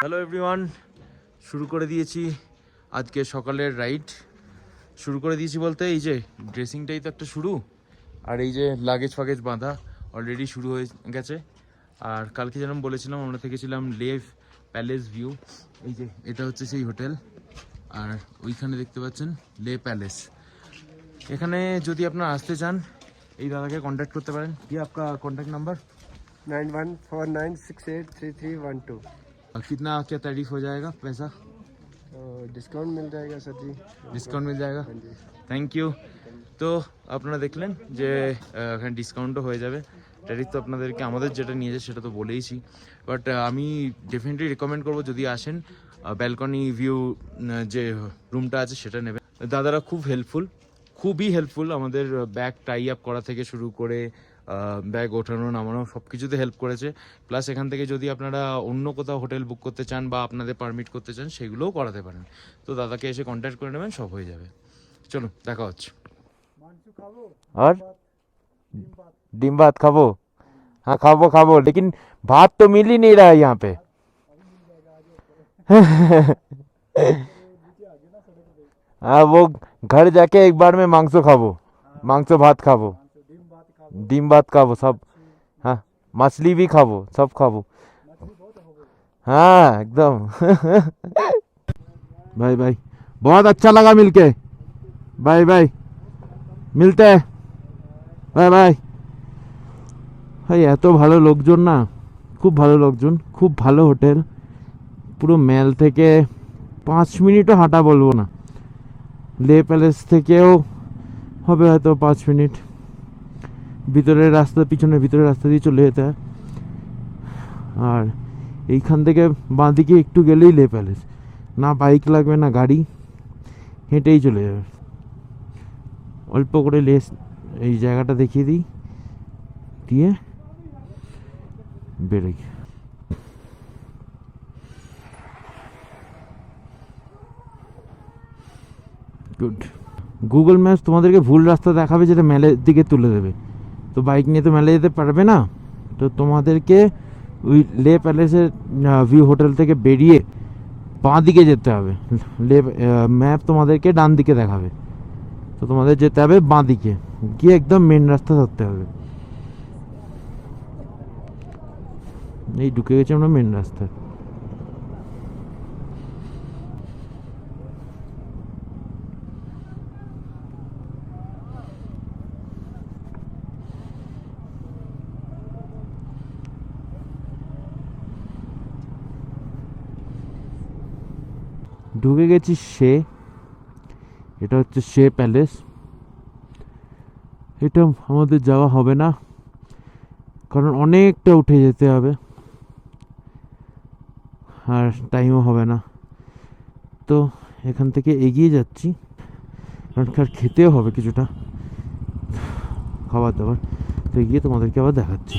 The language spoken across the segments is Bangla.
হ্যালো এভরিওয়ান শুরু করে দিয়েছি আজকে সকালের রাইড শুরু করে দিয়েছি বলতে এই যে ড্রেসিংটাই তো একটা শুরু, আর এই যে লাগেজ ফাগেজ বাঁধা অলরেডি শুরু হয়ে গেছে। আর কালকে যেরকম বলেছিলাম, আমরা থেকেছিলাম লেভ প্যালেস ভিউ এই যে এটা হচ্ছে সেই হোটেল আর ওইখানে দেখতে পাচ্ছেন লে প্যালেস এখানে যদি আপনারা আসতে চান, এই দাদাকে কন্ট্যাক্ট করতে পারেন। কি আপনার contact number nine one four nine six eight three three one two कितना क्या तारीफ हो जाएगा पैसा तो डिस्काउंट मिल जाएगा सर जी ডিসকাউন্ট মিল জায়গা हाँ जी থ্যাংক ইউ তো আপনারা দেখলেন যে আহ, এখানে ডিসকাউন্টও হয়ে যাবে ট্যারিফ তো আপনাদেরকে আমাদের যেটা নিয়েছে সেটা তো বলেইছি বাট আমি ডেফিনেটলি রেকমেন্ড করবো যদি আসেন ব্যালকনি ভিউ যে রুমটা আছে সেটা নেবেন দাদারা খুব হেল্পফুল খুবই হেল্পফুল আমাদের ব্যাগ টাই আপ করা থেকে শুরু করে ব্যাগ ওঠানো নামানো সব কিছুতে হেল্প করেছে প্লাস এখান থেকে যদি আপনারা অন্য কোথাও হোটেল বুক করতে চান বা আপনাদের পারমিট করতে চান সেগুলোও করাতে পারেন তো দাদাকে এসে কন্ট্যাক্ট করে নেবেন সব হয়ে যাবে চলো দেখা হচ্ছে और डिम भात खाबो हाँ खाबो खाबो लेकिन भात तो मिल ही नहीं रहा है यहाँ पे हाँ वो घर जाके एक बार में मांसो खाबो मांसो भात खाबो डिम भात खाबो सब हाँ मछली भी खाबो सब खाबो हाँ एकदम भाई भाई बहुत अच्छा लगा मिलके बाय बाय মিলতে বাই বাই ভাই এত ভালো লোকজন না খুব ভালো লোকজন খুব ভালো হোটেল পুরো ম্যাল থেকে পাঁচ মিনিটও হাঁটা বলবো না লে প্যালেস থেকেও হবে হয়তো পাঁচ মিনিট ভিতরের রাস্তা পিছনে ভিতরের রাস্তা দিয়ে চলে যেতে হয়। আর এইখান থেকে বাঁদিকে একটু গেলেই লে প্যালেস। না বাইক লাগবে, না গাড়ি, হেঁটেই চলে যাবে। অল্প করে লেস এই জায়গাটা দেখিয়ে দিই। দিয়ে বেরোই। গুড গুগল ম্যাপস তোমাদেরকে ভুল রাস্তা দেখাবে, যেটা মেলের দিকে তুলে দেবে। তো বাইক নিয়ে তো মেলে যেতে পারবে না তো তোমাদেরকে ওই লে প্যালেসের ভিউ হোটেল থেকে বেরিয়ে বাঁ দিকে যেতে হবে লে ম্যাপ তোমাদেরকে ডান দিকে দেখাবে তো তোমাদের যেতে হবে বাঁ দিকে গিয়ে একদম মেন রাস্তা ধরতে হবে এই ঢুকে গেছি আমরা মেন রাস্তায় ঢুকে গেছি সে, এটা হচ্ছে সে প্যালেস। এটা আমাদের যাওয়া হবে না, কারণ অনেকটা উঠে যেতে হবে, আর টাইমও হবে না। তো এখান থেকে এগিয়ে যাচ্ছি, কারণ কার খেতেও হবে কিছুটা। খাবার দাবার, তো এগিয়ে তোমাদেরকে আবার দেখাচ্ছি।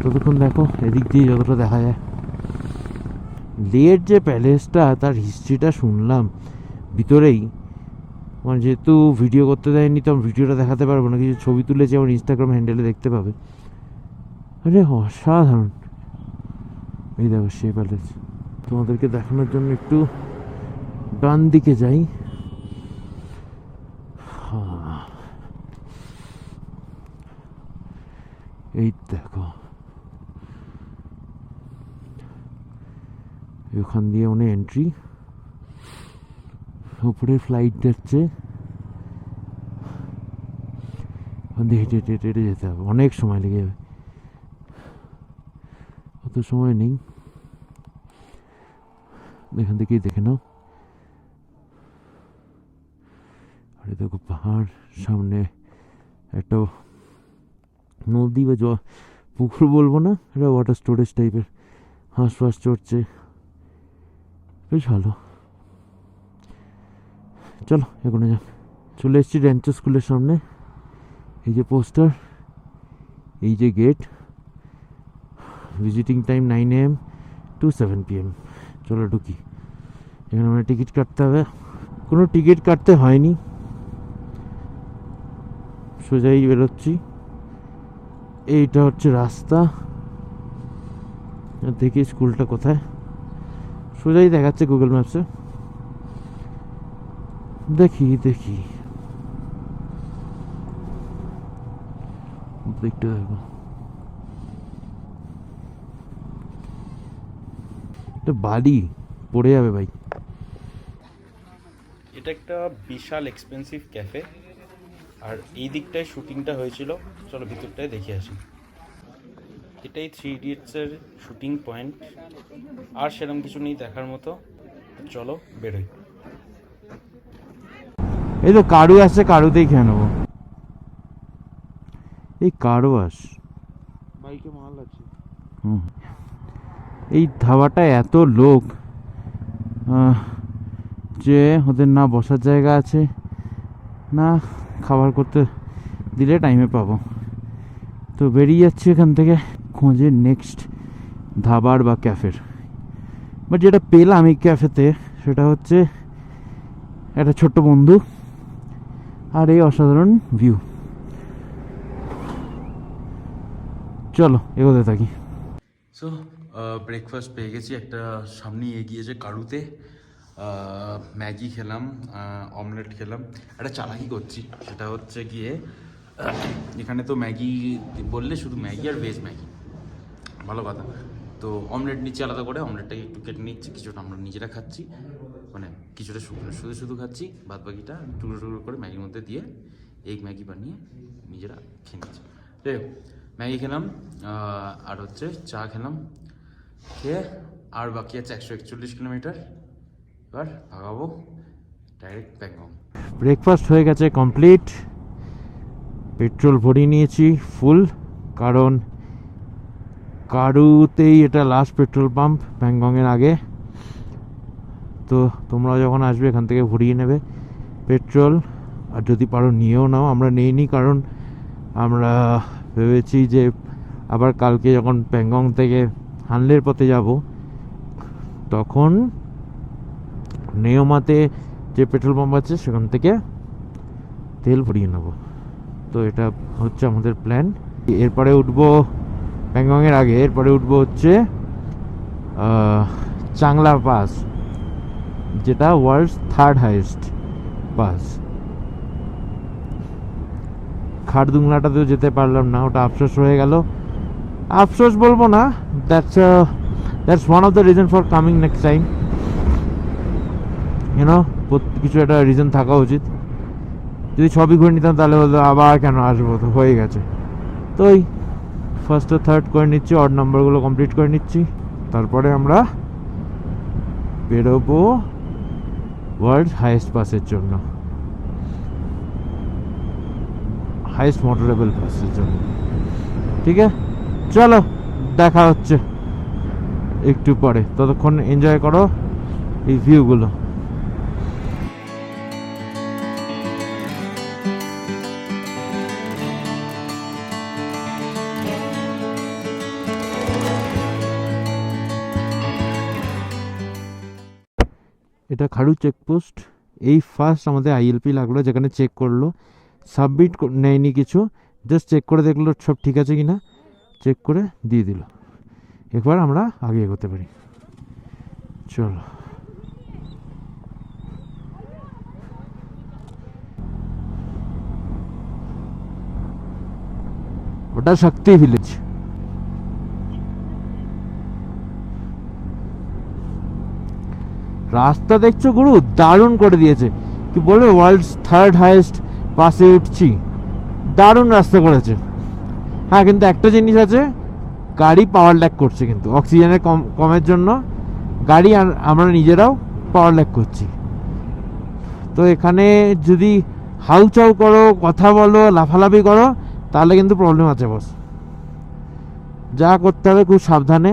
ততক্ষণ দেখো, এদিক দিয়ে যতটা দেখা যায়। লের যে প্যালেসটা, তার হিস্ট্রিটা শুনলাম। ভিতরেই। মানে যেহেতু ভিডিও করতে দেয়নি, তো আমি ভিডিওটা দেখাতে পারব না। কিছু ছবি তুলেছি, আমার ইনস্টাগ্রাম হ্যান্ডেলে দেখতে পাবে। আরে, অসাধারণ। এই দেখো, সে প্যালেস তোমাদেরকে দেখানোর জন্য একটু ডান দিকে যাই। এই দেখো। ওখান দিয়ে উনি এন্ট্রি উপরে ফ্লাইট যাচ্ছে। ওখান দিয়ে হেঁটে হেঁটে হেঁটে যেতে হবে। অনেক সময় লেগে যাবে। অত সময় নেই। এখান থেকেই দেখে নাও। আরে দেখো পাহাড়, সামনে একটা নদী বা পুকুর বলব না, এটা ওয়াটার স্টোরেজ টাইপের হাঁস ফাঁস চড়ছে। বেশ ভালো। চলো এগোনো যাক। চলে এসেছি র্যাঞ্চো স্কুলের সামনে। এই যে পোস্টার, এই যে gate. Visiting time nine AM to seven P M. চলো ঢুকি। এখানে মানে টিকিট কাটতে হবে। কোনো টিকিট কাটতে হয়নি। সোজাই বেরোচ্ছি। এইটা হচ্ছে রাস্তা। দেখি স্কুলটা কোথায়। সোজাই দেখাচ্ছে গুগল ম্যাপসে দেখি দেখি। বাড়ি, পড়ে যাবে ভাই। এটা একটা বিশাল এক্সপেন্সিভ ক্যাফে আর এই দিকটায় শুটিংটা হয়েছিল। চলো ভিতরটায় দেখে আসি। এটাই থ্রি ইডিয়টসের শুটিং পয়েন্ট আর সেরকম কিছু নেই দেখার মতো। চলো বেরোই। এই তো কারু আসছে কারুতেই খেয়ে নেব। এই কারু আস। বাইকে মাল আছে। হুম। এই ধাবাটায় এত লোক যে ওদের না বসার জায়গা আছে না খাবার করতে দিলে টাইমে পাবো। তো বেরিয়ে যাচ্ছি এখান থেকে। খোঁজে নেক্সট ধাবার বা ক্যাফের। বাট যেটা পেলাম এই ক্যাফেতে সেটা হচ্ছে একটা ছোট্ট বন্ধু আর এই অসাধারণ ভিউ চলো, এগোতে থাকি। সো ব্রেকফাস্ট পেয়ে গেছি একটা সামনে এগিয়েছে কারুতে। ম্যাগি খেলাম অমলেট খেলাম। একটা চালাকি করছি, সেটা হচ্ছে গিয়ে এখানে তো ম্যাগি বললে শুধু ম্যাগি আর ভেজ ম্যাগি। ভালো কথা। তো অমলেট নিচ্ছি আলাদা করে অমলেটটাকে একটু কেটে নিচ্ছি, কিছুটা আমরা নিজেরা খাচ্ছি মানে কিছুটা শুকনো, শুধু শুধু খাচ্ছি বাদ বাকিটা টুকরো টুকরো করে ম্যাগির মধ্যে দিয়ে এই ম্যাগি বানিয়ে নিজেরা খেয়ে নিচ্ছি। যাই ম্যাগি খেলাম আর হচ্ছে চা খেলাম, খেয়ে আর বাকি আছে একশো একচল্লিশ কিলোমিটার। এবার ভাগাবো ডাইরেক্ট ব্যাংকক ব্রেকফাস্ট হয়ে গেছে কমপ্লিট পেট্রোল ভরিয়ে নিয়েছি ফুল কারণ কারুতেই এটা লাস্ট পেট্রোল পাম্প ব্যাংকংয়ের আগে। তো তোমরা যখন আসবে, এখান থেকে ভরিয়ে নেবে পেট্রোল আর যদি পারো নিয়েও নাও, আমরা নেইনি কারণ আমরা ভেবেছি যে আবার কালকে যখন প্যাংগং থেকে হানলের পথে যাব, তখন নেওমাতে যে পেট্রোল পাম্প আছে, সেখান থেকে তেল ভরিয়ে নেব। তো এটা হচ্ছে আমাদের প্ল্যান এরপরে উঠবো প্যাংগংয়ের আগে, এরপরে উঠবো হচ্ছে চাংলা পাস, যেটা ওয়ার্ল্ডস থার্ড হাইয়েস্ট পাস। খারদুংলাটাতেও যেতে পারলাম না, ওটা আফসোস হয়ে গেল। আফসোস বলব না that's that's one of the reason for coming next time you know কিছু একটা রিজন থাকা উচিত। যদি ছবি ঘুরে নিতাম তাহলে বলতো আবার কেন আসব, তো হয়ে গেছে। তো ওই ফার্স্ট ও থার্ড করে নিচ্ছি অড নাম্বারগুলো কমপ্লিট করে নিচ্ছি। তারপরে আমরা বেরোবো ওয়ার্ল্ড হাইয়েস্ট পাসের জন্য। হাইয়েস্ট মোটরেবল পাসের জন্য। ঠিক আছে? চলো, দেখা হচ্ছে। একটু পরে। ততক্ষণ এনজয় করো এই ভিউগুলো এটা খাড়ু চেকপোস্ট এই ফার্স্ট আমাদের আইএলপি লাগল, যেখানে চেক করল। সাবমিট নেয়নি কিছু। জাস্ট চেক করে দেখল সব ঠিক আছে কি না চেক করে দিয়ে দিল। এবার আমরা আগে এগোতে পারি। চলো। ওটা শক্তি ভিলেজ রাস্তা দেখছ গুরু? দারুণ করে দিয়েছে। কি বলবে? ওয়ার্ল্ডস থার্ড হাইয়েস্ট পাসে উঠছি দারুণ রাস্তা করেছে। হ্যাঁ কিন্তু একটা জিনিস আছে, গাড়ি পাওয়ার ল্যাক করছে কিন্তু। অক্সিজেনের কম, কমের জন্য গাড়ি আমরা নিজেরাও পাওয়ার ল্যাক করছি। তো এখানে যদি হাউচাউ করো, কথা বলো, লাফালাফি করো, তাহলে কিন্তু প্রবলেম আছে বস যা করতে হবে খুব সাবধানে।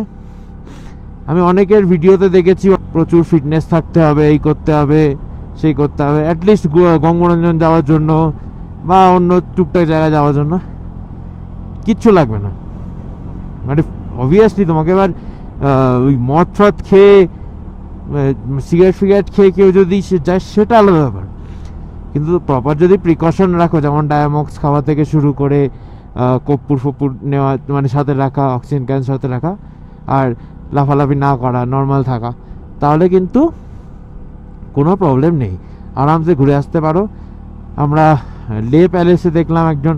আমি অনেকের ভিডিওতে দেখেছি, প্রচুর ফিটনেস থাকতে হবে, এই করতে হবে, সেই করতে হবে অ্যাটলিস্ট গঙ্গরঞ্জন যাওয়ার জন্য বা অন্য টুকটাক জায়গায় যাওয়ার জন্য কিচ্ছু লাগবে না। মানে অবভিয়াসলি তোমাকে এবার ওই মদ ফদ খেয়ে সিগারেট ফিগারেট খেয়ে কেউ যদি যায়, সেটা আলাদা ব্যাপার। কিন্তু প্রপার যদি প্রিকশন রাখো, যেমন ডায়ামক্স খাওয়া থেকে শুরু করে কর্পূর ফপুর নেওয়া মানে সাথে রাখা অক্সিজেন ক্যান সাথে রাখা, আর লাফালাফি না করা নর্মাল থাকা, তাহলে কিন্তু কোনো প্রবলেম নেই। আরামসে ঘুরে আসতে পারো। আমরা লে প্যালেসে দেখলাম একজন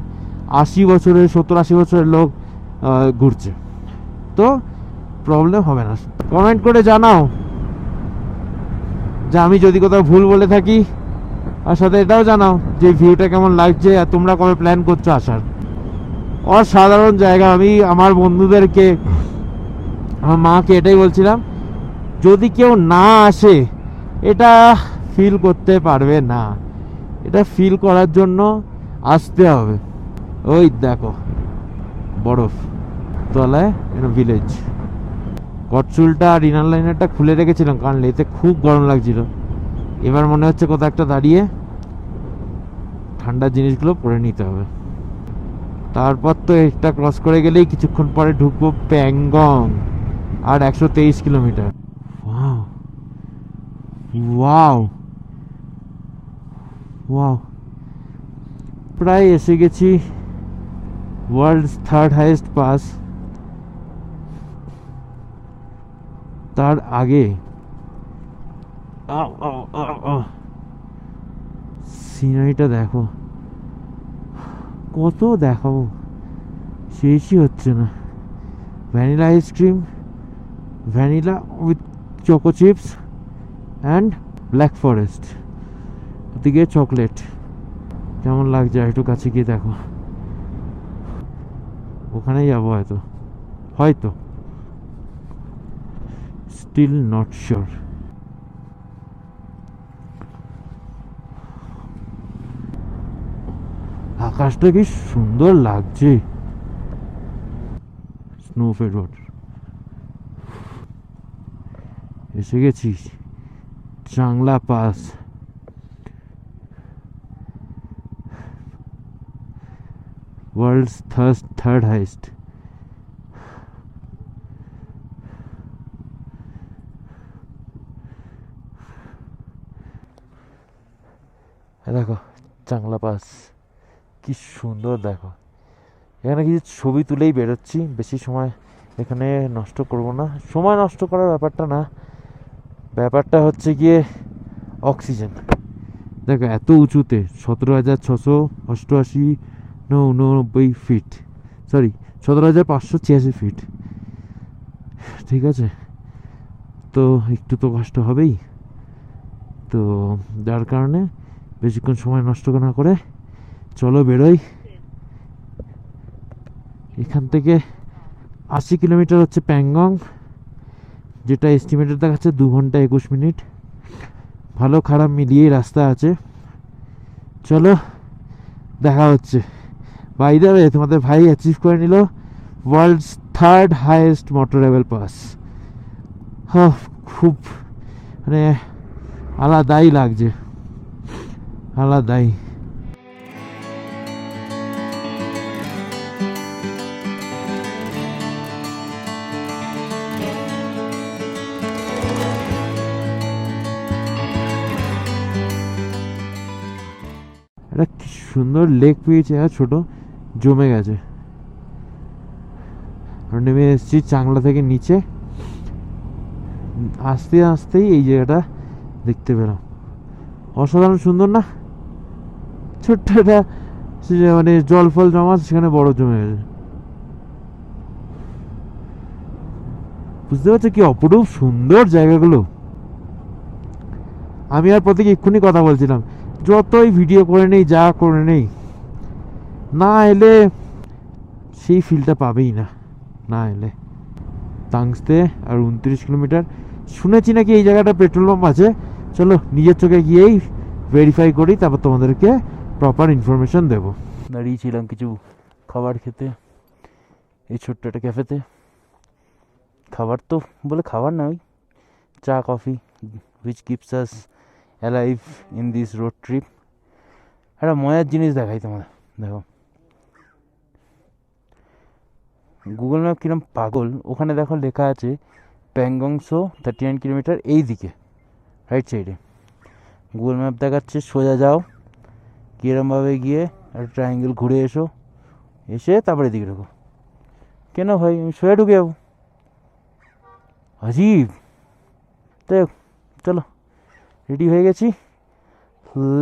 আশি বছরের, সত্তর আশি বছরের লোক ঘুরছে। তো প্রবলেম হবে না। কমেন্ট করে জানাও যে আমি যদি কোথাও ভুল বলে থাকি আর সাথে এটাও জানাও যে ভিউটা কেমন লাগছে আর তোমরা কবে প্ল্যান করছ আসার। অসাধারণ জায়গা। আমি, আমার বন্ধুদেরকে আমার মাকে এটাই বলছিলাম, যদি কেউ না আসে, এটা ফিল করতে পারবে না। এটা ফিল করার জন্য আসতে হবে। ওই দেখো, বরফ তলায় ভিলেজ কটচুলটা আর ইনার লাইনারটা খুলে রেখেছিলাম, কারণ লেতে খুব গরম লাগছিল। এবার মনে হচ্ছে কোথাও একটা দাঁড়িয়ে ঠান্ডা জিনিসগুলো পরে নিতে হবে। তারপর তো এটা ক্রস করে গেলেই কিছুক্ষণ পরে ঢুকবো প্যাংগং। আর একশো তেইশ কিলোমিটার। ওয়াও ওয়াও ওয়াও প্রায় এসে গেছি ওয়ার্ল্ডস থার্ড হাইয়েস্ট পাস তার আগে সিনারিটা দেখো। কত দেখাবো। শেষই হচ্ছে না। Vanilla ice cream vanilla with choco chips and black forest ওদিকে চকলেট কেমন লাগছে? একটু কাছে গিয়ে দেখো। ওখানেই যাব হয়তো। হয়তো। স্টিল নট শিওর আকাশটা কি সুন্দর লাগছে। স্নোফেড ওয়াটার এসে গেছি Changla pass. World's thirst third highest. দেখো চাংলা পাস। কি সুন্দর দেখো। এখানে কিছু ছবি তুলেই বেরোচ্ছি, বেশি সময় এখানে নষ্ট করব না। সময় নষ্ট করার ব্যাপারটা না। ব্যাপারটা হচ্ছে গিয়ে অক্সিজেন। দেখো, এত উঁচুতে সতেরো হাজার ছশো অষ্টআশি উননব্বই ফিট। সরি, সতেরো হাজার পাঁচশো ছিয়াশি ফিট। ঠিক আছে? তো একটু তো কষ্ট হবেই। তো যার কারণে বেশিক্ষণ সময় নষ্ট না করে চলো বেরোই। এখান থেকে আশি কিলোমিটার হচ্ছে প্যাংগং। যেটা এস্টিমেটেড দেখাচ্ছে দু ঘণ্টা একুশ মিনিট। ভালো খারাপ মিলিয়েই রাস্তা আছে। চলো, দেখা হচ্ছে। বাই দ্য তোমাদের ভাই অ্যাচিভ করে নিল world's third highest motorable pass হ্যাঁ খুব মানে আলাদাই লাগছে। আলাদাই। সুন্দর লেক পেয়েছে, আর ছোট জমে গেছে। নেমে এসেছি চাংলা থেকে নিচে। আস্তে আস্তেই এই জায়গাটা দেখতে পেলাম। অসাধারণ সুন্দর না? ছোট্ট একটা মানে জল ফল জমা সেখানে বড় জমে গেছে। বুঝতে পারছ কি অপরূপ সুন্দর জায়গাগুলো? আমি আর প্রতীক এক্ষুনি কথা বলছিলাম। যতই ভিডিও করে নেই, যা করে নেই, না এলে সেই ফিলটা পাবেই না না এলে। তাংসতে আর উনত্রিশ কিলোমিটার। শুনেছি নাকি এই জায়গাটা পেট্রোল পাম্প আছে। চলো, নিজের চোখে গিয়েই ভেরিফাই করি, তারপর তোমাদেরকে প্রপার ইনফরমেশন দেবো। দাঁড়িয়েছিলাম কিছু খাবার খেতে, এই ছোট্ট একটা ক্যাফেতে খাবার তো বলে খাবার না ওই চা coffee which keeps us alive in this road trip একটা মজার জিনিস দেখাই তোমাদের, দেখো। গুগল ম্যাপ কিরম পাগল, ওখানে দেখো লেখা আছে প্যাংগংসো থার্টি নাইন কিলোমিটার এই দিকে রাইট সাইডে গুগল ম্যাপ দেখাচ্ছে, সোজা যাও কীরমভাবে গিয়ে একটা ট্রায়াঙ্গেল ঘুরে এসো, এসে তারপরে এদিকে ঢোকো। কেন ভাই? আমি সোজা ঢুকে যাব। আজীব। তো চলো। রেডি হয়ে গেছি?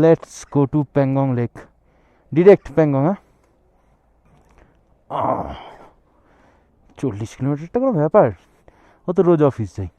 Let's go to Pangong lake direct Pangong হ্যাঁ? চল্লিশ কিলোমিটারটা কোনো ব্যাপার। ও তো রোজ অফিস যাই।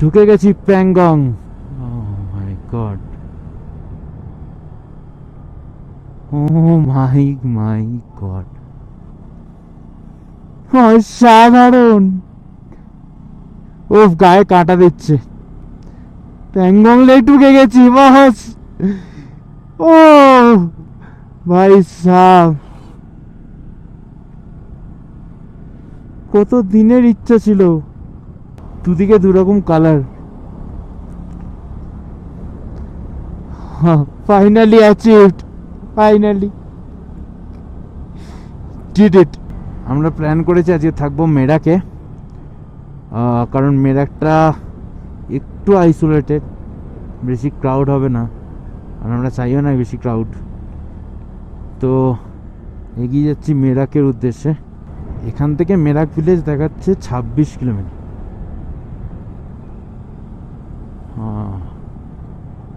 ঢুকে গেছি Pangong. My God oh my my God অসাধারণ ও গায়ে কাটা দিচ্ছে। প্যাংগং লেক ঢুকে গেছি, বস। ও ভাই সাহ কত দিনের ইচ্ছা ছিল। দুদিকে দুরকম colour finally achieved finally did it আমরা প্ল্যান করেছি আজকে থাকব মেরাকে কারণ মেরাকটা একটু আইসোলেটেড বেশি ক্রাউড হবে না। আর আমরা চাইও না বেশি ক্রাউড তো এগিয়ে যাচ্ছি মেরাকের উদ্দেশ্যে। এখান থেকে মেরাক ভিলেজ দেখাচ্ছে ছাব্বিশ কিলোমিটার।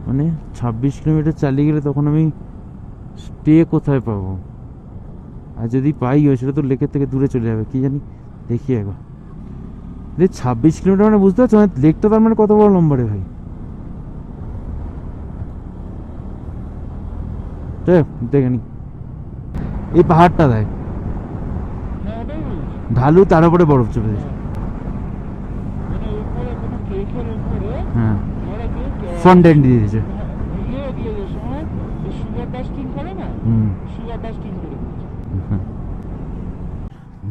মানে ছাব্বিশ কিলোমিটার চালিয়ে গেলে তখন আমি স্টে কোথায় পাবো? আর যদি পাই হয় সেটা তো লেকের থেকে দূরে চলে যাবে কি জানি? দেখি একবার। যে ছাব্বিশ কিলোমিটার মানে বুঝতে পারছ? মানে লেকটা তার মানে কত বড় নম্বরে ভাই? দেখ, নি। এই পাহাড়টা দেখ। ঢালু তার উপরে বরফ দিয়েছে মানে হ্যাঁ। দিয়ে ফ্রন্ট এন্ড দিয়ে দিয়েছে। দিয়ে যে সময় সুগার ডাস্টিং করে না? হুম। সুগার ডাস্টিং করে দিয়েছে।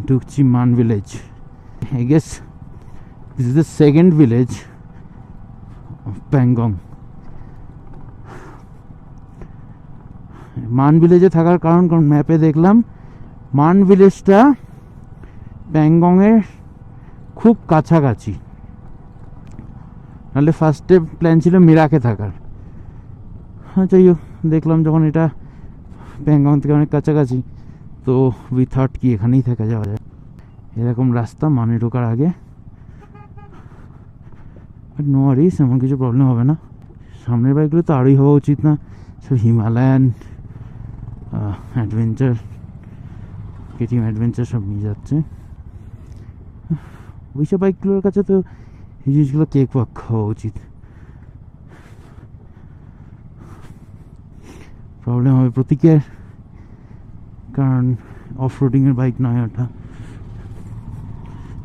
ঢুকছি Man village I guess this is the second village of Pangong Man ভিলেজে থাকার কারণ কারণ ম্যাপে দেখলাম। মান ভিলেজটা প্যাংগংয়ের খুব কাছাকাছি। নাহলে ফার্স্টে প্ল্যান ছিল মিরাকে থাকার। হ্যাঁ যাই হোক দেখলাম যখন এটা প্যাংগং থেকে অনেক কাছাকাছি, তো উই থট কি এখানেই থাকা যাওয়া যায়? এরকম রাস্তা মানে ঢোকার আগে। নো আরিস এমন কিছু প্রবলেম হবে না। সামনের বাইকগুলো তো আরোই হওয়া উচিত না। সব হিমালয়ান অ্যাডভেঞ্চার কেটিএম অ্যাডভেঞ্চার সব নিয়ে যাচ্ছে। ওইসব বাইকগুলোর কাছে তো এই জিনিসগুলো ওয়াক হওয়া উচিত প্রবলেম হবে প্রতীকের কারণ অফ রোডিংয়ের বাইক নয় ওটা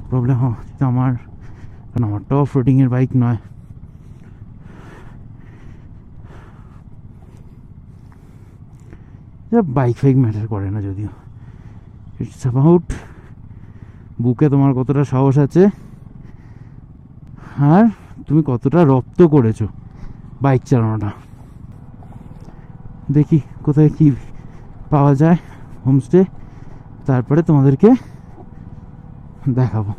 প্রবলেম হচ্ছে আমার কারণ আমারটা অফ রোডিংয়ের বাইক নয় বাইক ফাইক ম্যাটার করে না যদিও ইটস অ্যাবাউট বুকে তোমার কতটা সাহস আছে আর তুমি কতটা রপ্ত করেছ বাইক চালানোটা? দেখি কোথায় কি পাওয়া যায় হোমস্টে তারপরে তোমাদেরকে দেখাবো।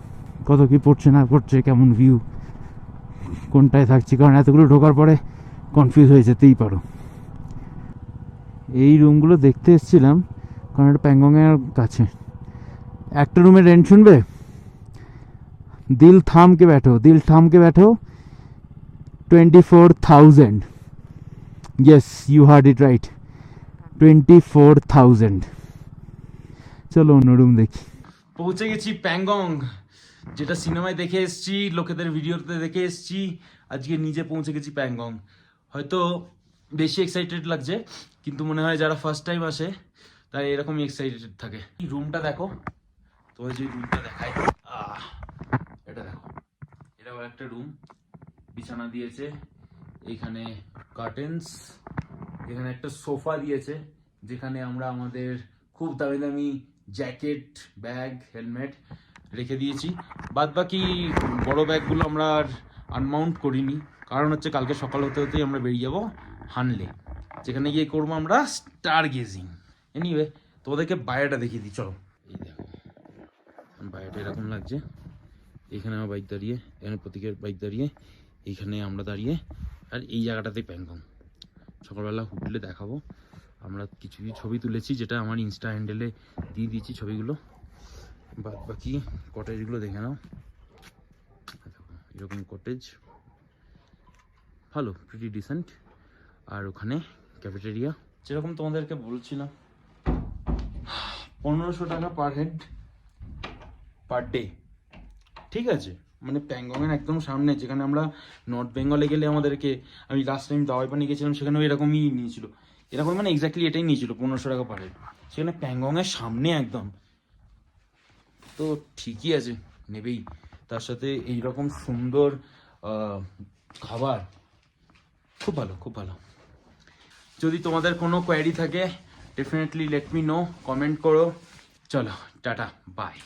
কত কি পড়ছে না পড়ছে, কেমন ভিউ কোনটায় থাকছি, কারণ এতগুলো ঢোকার পরে কনফিউজ হয়ে যেতেই পারো। এই রুমগুলো দেখতে এসেছিলাম, কারণ এটা প্যাংগংয়ের কাছে। একটা রুমের রেন্ট শুনবে? দিল থামকে ব্যাঠো, দিল থামকে ব্যাঠো। Twenty four thousand yes you heard it right twenty four thousand চলো অন্য রুম দেখি। পৌঁছে গেছি প্যাংগং, যেটা সিনেমায় দেখে এসেছি, লোকেদের ভিডিওতে দেখে এসেছি। আজকে নিজে পৌঁছে গেছি প্যাংগং। হয়তো বেশি এক্সাইটেড লাগছে, কিন্তু মনে হয় যারা ফার্স্ট টাইম আসে, তারা এরকমই এক্সাইটেড থাকে। রুমটা দেখো, তোমার যে রুমটা দেখায় আহ এটা দেখো এটাও একটা রুম বিছানা দিয়েছে, এখানে কার্টেন্স এখানে একটা সোফা দিয়েছে, যেখানে আমরা আমাদের খুব দামি দামি জ্যাকেট ব্যাগ হেলমেট রেখে দিয়েছি। বাদ বাকি বড় ব্যাগগুলো আমরা আর আনমাউন্ট করিনি। কারণ হচ্ছে কালকে সকাল হতে হতেই আমরা বেরিয়ে যাব হানলে যেখানে গিয়ে করব আমরা স্টার গেজিং এনিওয়ে তোমাদেরকে বায়োটা দেখিয়ে দিই, চলো। এই দেখো বাইরেটা এরকম লাগছে। এখানে আমার বাইক দাঁড়িয়ে, এখানে প্রতীকের বাইক দাঁড়িয়ে এইখানে আমরা দাঁড়িয়ে, আর এই জায়গাটাতেই প্যাংগং সকালবেলা উঠলে দেখাবো। আমরা কিছু কিছু ছবি তুলেছি, যেটা আমার ইনস্টা হ্যান্ডেলে দিয়ে দিয়েছি ছবিগুলো। বাদ বাকি কটেজগুলো দেখে নাও। এরকম কটেজ ভালো প্রিটি ডিসেন্ট আর ওখানে ক্যাফেটেরিয়া যেরকম তোমাদেরকে বলছিলাম, পনেরোশো টাকা পার হেড পার ডে ঠিক আছে? মানে প্যাংগংয়ের একদম সামনে, যেখানে আমরা নর্থ বেঙ্গলে গেলে আমাদেরকে, আমি লাস্ট টাইম দাওয়াই পানি গেছিলাম, সেখানেও এরকমই নিয়েছিল। এরকম মানে এক্স্যাক্টলি এটাই নিয়েছিল, পনেরোশো টাকা পারে। সেখানে প্যাংগংয়ের সামনে একদম। তো ঠিকই আছে, নেবেই। তার সাথে এইরকম সুন্দর খাবার। খুব ভালো খুব ভালো। যদি তোমাদের কোনো কোয়ারি থাকে definitely let me know comment করো। চলো, টাটা বাই